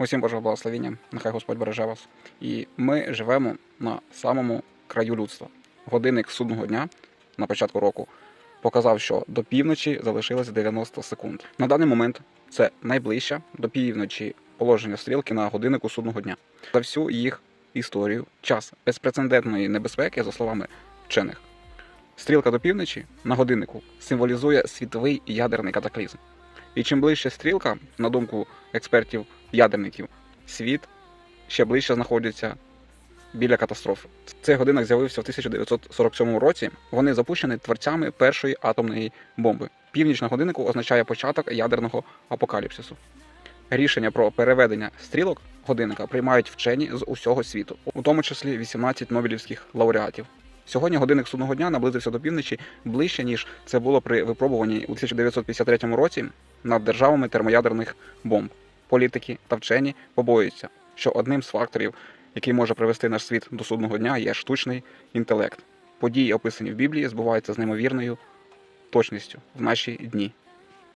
Усім Божого благословіння, нехай Господь береже вас. І ми живемо на самому краю людства. Годинник судного дня на початку року показав, що до півночі залишилося 90 секунд. На даний момент це найближче до півночі положення стрілки на годиннику судного дня. За всю їх історію час безпрецедентної небезпеки, за словами вчених. Стрілка до півночі на годиннику символізує світовий ядерний катаклізм. І чим ближче стрілка, на думку експертів ядерників, світ ще ближче знаходиться біля катастрофи. Цей годинник з'явився в 1947 році. Вони запущені творцями першої атомної бомби. Північ на годиннику означає початок ядерного апокаліпсису. Рішення про переведення стрілок годинника приймають вчені з усього світу, у тому числі 18 нобелівських лауреатів. Сьогодні годинник судного дня наблизився до півночі ближче, ніж це було при випробуванні у 1953 році над державами термоядерних бомб. Політики та вчені побоюються, що одним з факторів, який може привести наш світ до судного дня, є штучний інтелект. Події, описані в Біблії, збуваються з неймовірною точністю в наші дні.